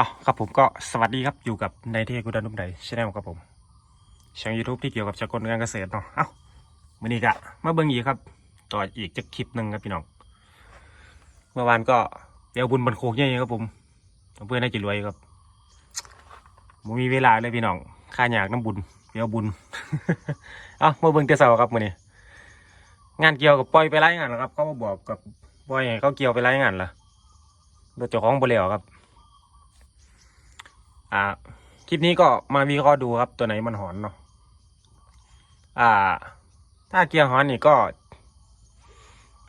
เอาครับผมก็สวัสดีครับอยู่กับในเทกุดันนุ่มใดชแนลครับผมช่องยูทูบที่เกี่ยวกับสกลงานเกษตรเนาะเอ้าวันนี้กะมาเบิ่งอีกครับ ต่ออีกจะคลิปหนึ่งครับพี่น้องเมื่อวานก็เดี๋ยวบุญบันโคกเยอะๆครับผมเพื่อนน่าจะรวยครับผมมีเวลาเลยพี่น้องค่าอยากน้ำบุญเดี๋ยวบุญเอ้ามาเบิ่งแต่เสาครับมื้อนี้งานเกี่ยวกับปล่อยไปไล่งานแล้วครับเขามาบอกกับปล่อยเขาเกี่ยวไปไล่งานละโดยเจ้าของบ่แล้วครับ อ่า คลิปนี้ก็มาวิเคราะห์ดูครับตัวไหนมันหอนเนาะอ่า ถ้าเกียร์หอนนี่ก็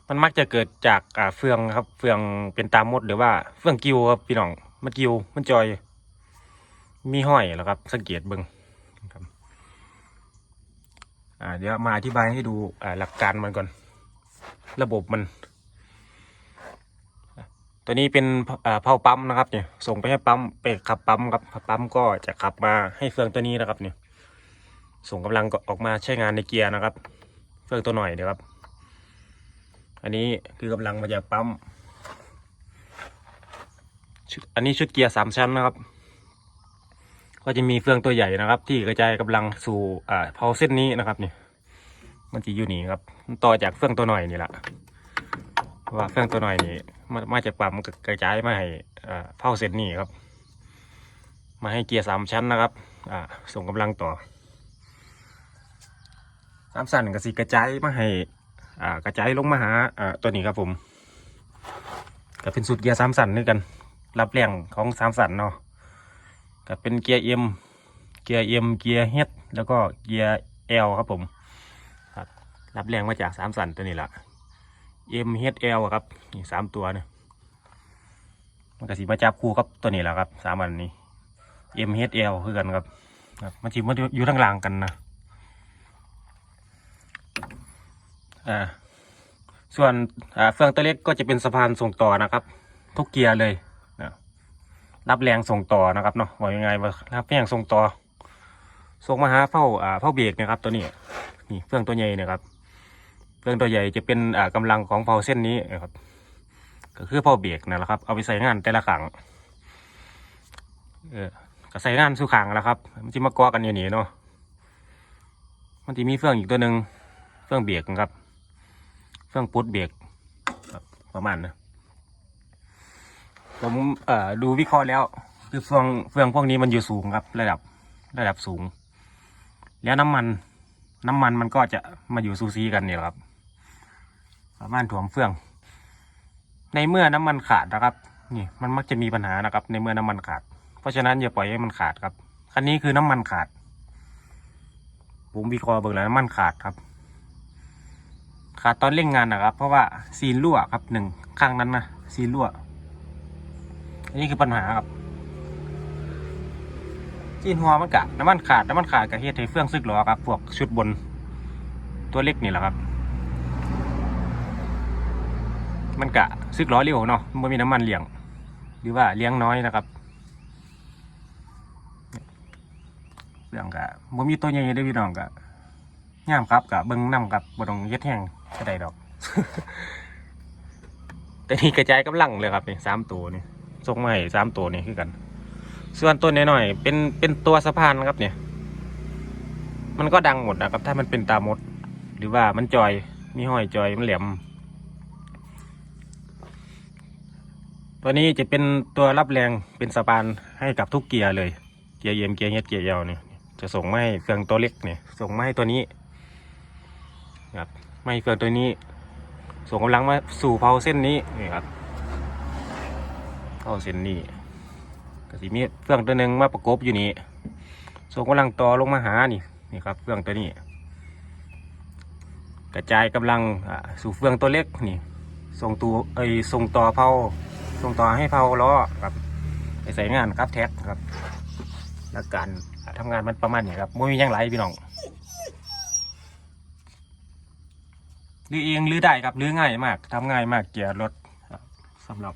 มันมักจะเกิดจากอ่าเฟืองครับ เฟืองเป็นตามมดหรือว่าเฟืองกิวครับพี่น้องมันกิวมันจอย มีห้อยแล้วครับ สังเกตเบิงครับอ่าเดี๋ยวมาอธิบายให้ดูอ่าหลักการมันก่อน ระบบมัน ตัวนี้เป็นเผาปั๊มนะครับเนี่ยส่งไปให้ปั๊มไปขับปั๊มครับปั๊มก็จะขับมาให้เฟืองตัวนี้นะครับเนี่ยส่งกำลังก็ออกมาใช้งานในเกียร์นะครับ เฟืองตัวหน่อยเดี๋ยวครับ อันนี้คือกำลังมาจากปั๊มอันนี้ชุดเกียร์สามชั้นนะครับ ก็จะมีเฟืองตัวใหญ่นะครับ ที่กระจายกำลังสู่อ่าเผาเส้นนี้นะครับเนี่ยมันจะอยู่นี่ครับ ต่อจากเฟืองตัวหน่อยนี่แหละ ว่าเครื่องตัวหน่อยนี่มามาจากปั๊มก็กระจายมาให้เผาเส้นนี่ครับ มาให้เกียร์สามชั้นนะครับอ่าส่งกำลังต่อสามสั่นก็สิกระจายมาให้อ่ากระจายลงมาหาอ่าตัวนี้ครับผมก็เป็นสุดเกียร์สามสั่นด้วยกัน รับแรงของสามสั่นเนาะก็เป็นเกียร์เอ็มเกียร์เอ็มเกียร์เฮดแล้วก็เกียร์เอลครับผมครับรับแรงมาจากสามสั่นตัวนี้แหละ MHL อะครับนี่สามตัวเนี่ยมันก็สีมาจับคู่กับตัวนี้แหละครับสามอันนี้ MHL คือกันครับครับมันจีมันอยู่ทั้งรางกันนะอ่าส่วนอ่าเฟืองตัวเล็กก็จะเป็นสะพานส่งต่อนะครับ ทุกเกียร์เลยนะรับแรงส่งต่อนะครับเนาะว่ายังไงว่ารับแรงส่งต่อส่งมาหาเฝ้าอ่าเฝ้าเบรกนะครับตัวนี้นี่เฟืองตัวใหญ่เนะครับ เครื่องตัวใหญ่จะเป็นอ่ากำลังของเผาเส้นนี้นะครับ ก็คือเผาเบรกนั่นแหละครับ เอาไปใส่งานแต่ละครั้งเออก็ใส่งานสู่ขังแล้วครับ มันจะมาเกาะกันอยู่นี่เนาะมันจะมีเฟืองอีกตัวหนึ่งเฟืองเบรกนะครับ เฟืองปุ๊ดเบรกประมาณนะผมเอ่อดูวิเคราะห์แล้ว คือเฟืองเฟืองพวกนี้มันอยู่สูงครับ ระดับระดับสูง แล้วน้ำมัน น้ำมันมันก็จะมาอยู่ซูซีกันเนี่แหละครับ ประมาณถ่วมเฟือง ในเมื่อน้ำมันขาดนะครับ นี่มันมักจะมีปัญหานะครับ ในเมื่อน้ำมันขาด เพราะฉะนั้นอย่าปล่อยให้มันขาดครับคันนี้คือน้ำมันขาดผมวิเคราะห์เบิ่งแล้วน้ำมันขาดครับ ขาดตอนเร่งงานนะครับ เพราะว่าซีนรั่วครับหนึ่งข้างนั้นนะซีนรั่วอันนี้คือปัญหาครับจีนหัวมันกะน้ำมันขาดน้ำมันขาดกับเฮ็ดให้เฟื่องซึกหรอครับ พวกชุดบนตัวเล็กนี่แหละครับ มันกะซึกล้อเร็วเนาะมันมีน้ำมันเลี้ยง หรือว่าเลี้ยงน้อยนะครับเฟื่องกะบ่มีตัวใหญ่ได้พี่น้องกะงามครับกะเบิ่งน้ำกับบ่ต้องเย็ดแห้งก็ได้ดอก แต่นี่กระจายกำลังเลยครับนี่สามตัวนี่ส่งให้สามตัวนี่คือกัน ส่วนตัวน้อยๆเป็นเป็นตัวสะพานครับเนี่ย มันก็ดังหมดนะครับ ถ้ามันเป็นตามด หรือว่ามันจอยมีห้อยจอยมันแหลม ตัวนี้จะเป็นตัวรับแรงเป็นสะพานให้กับทุกเกียร์เลย เกียร์เย็มเกียร์เฮ็ดเกียร์ยาวเนี่ยจะส่งไมาให้เครื่องตัวเล็กเนี่ยส่งไมาให้ตัวนี้ครับไม่เครื่องตัวนี้ ส่งกำลังมาสู่เผาเส้นนี้นี่ครับเผาเส้นนี้ก็สิมีเครื่องตัวหนึ่งมาประกบอยู่นี่ส่งกำลังต่อลงมาหานี่นี่ครับเครื่องตัวนี้ กระจายกำลังสู่เฟืองตัวเล็กนี่ ส่งตัวเอ้ยส่งต่อเผา ส่งต่อให้เผาล้อครับไปใส่งานครับแท็กครับแล้วการทำงานมันประมาณนี้ครับไม่มียังไรพี่น้องหรือเองหรือได้ครับหรือง่ายมากทำง่ายมากเกียร์รถสำหรับ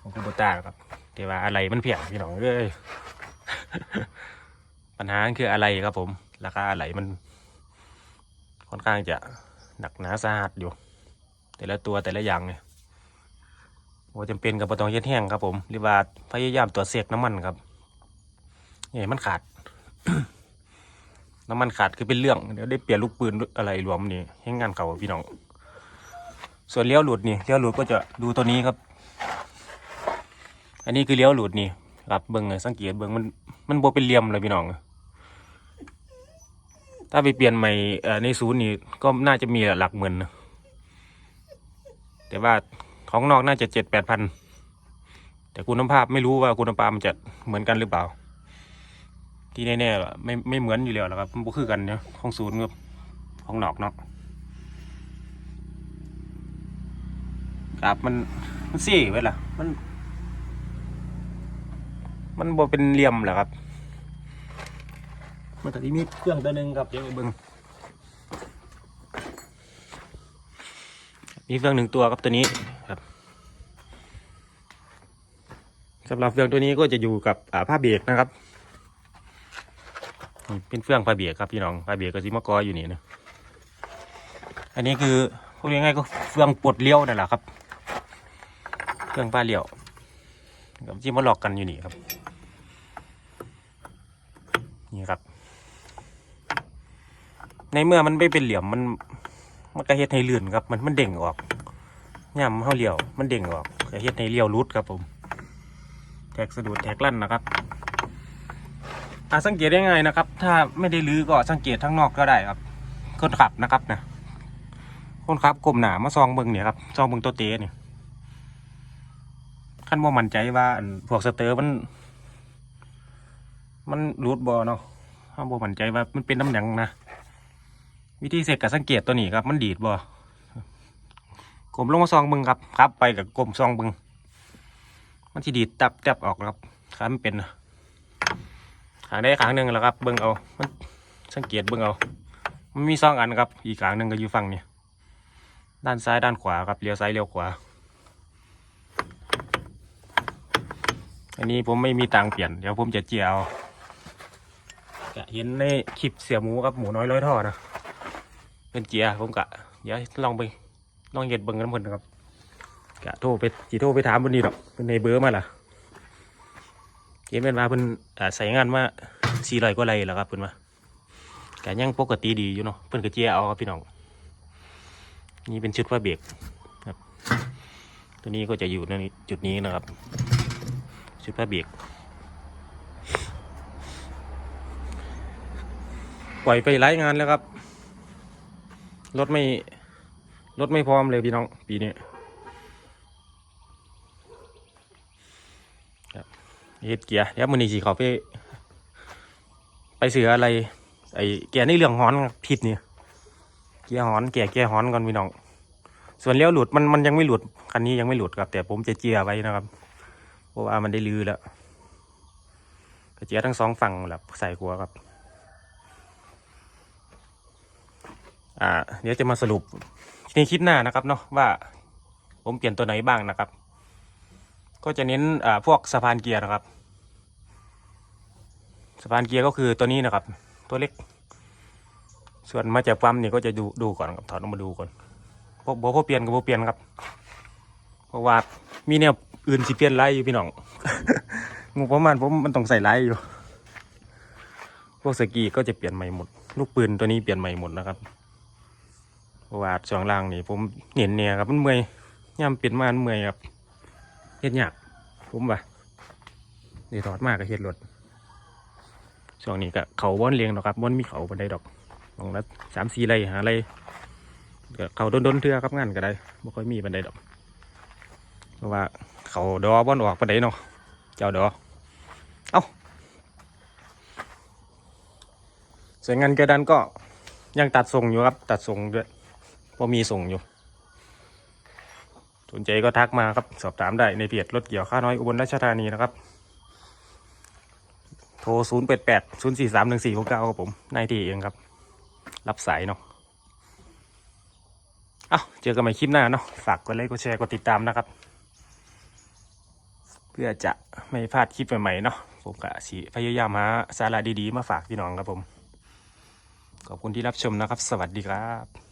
ของคูโบต้าครับแต่ว่าอะไรมันเพียงพี่น้องเอ้ยปัญหาคืออะไรครับผมราคาอะไรมัน ค่อนข้างจะหนักหนาสาหัสอยู่ แต่ละตัวแต่ละอย่างเนี่ย ว่าจำเป็นกับบต้องเย็ดแห้งครับผมหรือว่าพยายามตรวจเสกน้ำมันครับเนี่ยมันขาด น้ำมันขาดคือเป็นเรื่องเดี๋ยวได้เปลี่ยนลูกปืนอะไรรวมนี่ให้งานเก่าพี่น้องส่วนเลี้ยวหลุดนี่เลี้ยวหลุดก็จะดูตัวนี้ครับ อันนี้คือเลี้ยวหลุดนี่ครับเบิ้งเลยสังเกตเบิ้งมันมันโบเป็นเหลี่ยมเลยพี่น้องถ้าไปเปลี่ยนใหม่ในศูนย์นี่ก็น่าจะมีหลักหมื่นนะแต่ว่า ของนอกน่าจะเจ็ดแปดพัน แต่คุณภาพไม่รู้ว่าคุณภาพมันจะเหมือนกันหรือเปล่า ที่แน่ๆอะไม่ไม่เหมือนอยู่แล้วหรอกครับมันบ่คือกันเนี่ยของศูนย์กับของนอกเนาะครับมันมันซี่ไว้ล่ะ มัน มันบ่เป็นเหลี่ยมเหรอครับ มันแต่ที่มีเครื่องตัวหนึ่งครับเดี๋ยวไปเบิ่งมีเครื่องหนึ่งตัวครับตัวนี้ครับ สำหรับเครื่องตัวนี้ก็จะอยู่กับผ้าเบรกนะครับนี่เป็นเครื่องผ้าเบรกครับพี่น้องผ้าเบรกก็ซิมากออยู่นี่นะอันนี้คือพูดง่ายๆก็เครื่องปลดเลี้ยวนั่นแหละครับเครื่องผ้าเลี้ยวกับที่มาหลอกกันอยู่นี่ครับ นี่ครับ ในเมื่อมันไม่เป็นเหลี่ยมมันมันก็เฮ็ดให้ลื่อนครับ มันมันเด้งออกย่ำเข้าเลี้ยว มันเด้งออกก็เฮ็ดให้เลี้ยวรุดครับผม แท็กสะดุดแท็กลั่นนะครับอาสังเกตได้ไงนะครับ ถ้าไม่ได้ลื้อก็สังเกตทั้งนอกก็ได้ครับ คนขับนะครับนะคนขับกลมหนามาซองเบิงเนี่ยครับซองเบิงตัวเตะเนี่ยขั้นว่ามั่นใจว่าพวกสเตอร์มัน มันรูดบอเนาะห้าบอมั่นใจว่ามันเป็นน้ำหยังนะวิธีเสกกับสังเกตตัวนี้ครับ มันดีดบอกลมลงมาซองเบึงครับครับ ไปกับกลมซองเบึง มันที่ดีดตับตับออกครับขามันเป็นนะขางได้ขางหนึ่งแล้วครับ เบิ่งเอา มันสังเกตเบิ่งเอา มันมีซองอันครับ อีกขางหนึ่งก็อยู่ฝั่งนี้ด้านซ้ายด้านขวาครับเลี้ยวซ้ายเลี้ยวขวา อันนี้ผมไม่มีตังเปลี่ยน เดี๋ยวผมจะเจียวจะเห็นในคลิปเสียหมูกับหมูน้อยร้อยทอดนะเป็นเจียผมกะ เดี๋ยวลองไปลองเห็ดเบิ่งกันเพิ่นครับ กะโทรไปจีโทรไปถามเพิ่นนี่ดอกเพิ่นในเบอร์มาล่ะเห็นเป็นว่าเพิ่นอ่าใส่งานมาสี่ร้อยกว่าไรแล้วครับเพิ่นว่ากะยังปกติดีอยู่เนาะเพิ่นก็เจียเอาครับพี่น้องนี่เป็นชุดว่าเบรกครับ ตัวนี้ก็จะอยู่ในจุดนี้นะครับ ชุดผ้าเบรกปล่อยไปหลายงานแล้วครับ รถไม่ รถไม่พร้อมเลยพี่น้อง ปีนี้ครับ เฮ็ดเกียร์เดี๋ยวมือนี้สิเขาไป ไปเสืออะไร ไอ้แกนี่เรื่องหอนผิดเนี่ยเกียร์หอนแก่เกียร์หอนก่อนพี่น้อง ส่วนเลี้ยวหลุดมันมันยังไม่หลุดคันนี้ยังไม่หลุดครับ แต่ผมจะเจียไว้นะครับเพราะว่ามันได้ลือแล้วกระเจียทั้งสองฝั่งแหละใส่หัวครับ อ่า เดี๋ยวจะมาสรุปในคลิปหน้านะครับเนาะว่า ผมเปลี่ยนตัวไหนบ้างนะครับ ก็จะเน้นพวกสะพานเกียร์นะครับ สะพานเกียร์ก็คือตัวนี้นะครับ ตัวเล็ก ส่วนมาจากปั๊มนี่ก็จะดูดูก่อนครับถอดออกมาดูก่อนพวกโบเปลี่ยนกับโบเปลี่ยนครับ เพราะว่ามีแนวอื่นสิเปลี่ยนไรอยู่พี่น้องงบประมาณผมมันต้องใส่ไรอยู่ พวกสกีก็จะเปลี่ยนใหม่หมด ลูกปืนตัวนี้เปลี่ยนใหม่หมดนะครับเพราะว่าช่วงล่างนี่ผมเห็นเนี่ยครับมันเมื่อยย่ำเปลี่ยนมามันเมื่อยครับเฮ็ดยาก ผมว่าเดี๋ยวถอดมากก็เฮ็ดรถช่วงนี้ก็เขาบ้อนเลี้ยงหรอกครับบ้อนมีเขาบันไดดอกลองละสามสี่ไรหาไรก็เขาโดนๆเทื่อครับงานก็ได้บ่ค่อยมีบันไดดอก เพราะว่าเขาดอบ้อนออกปานใดเนาะเจ้าดอเอ้าส่วนงานกระดานก็ยังตัดส่งอยู่ครับ ตัดส่งด้วยพอมีส่งอยู่ สนใจก็ทักมาครับ สอบถามได้ในเพจรถเกี่ยวข้าน้อยอุบลราชธานีนะครับ โทร 0 8 8 0 4 3 1 4 6 9ครับผมนายทีเองครับ รับสายเนาะเอ้าเจอกันใหม่คลิปหน้าเนาะฝากกดไลค์กดแชร์กดติดตามนะครับ เพื่อจะไม่พลาดคลิปใหม่ๆเนาะผมก็สิพยายามหาสาระดีๆ มาฝากพี่น้องครับผม ขอบคุณที่รับชมนะครับ สวัสดีครับ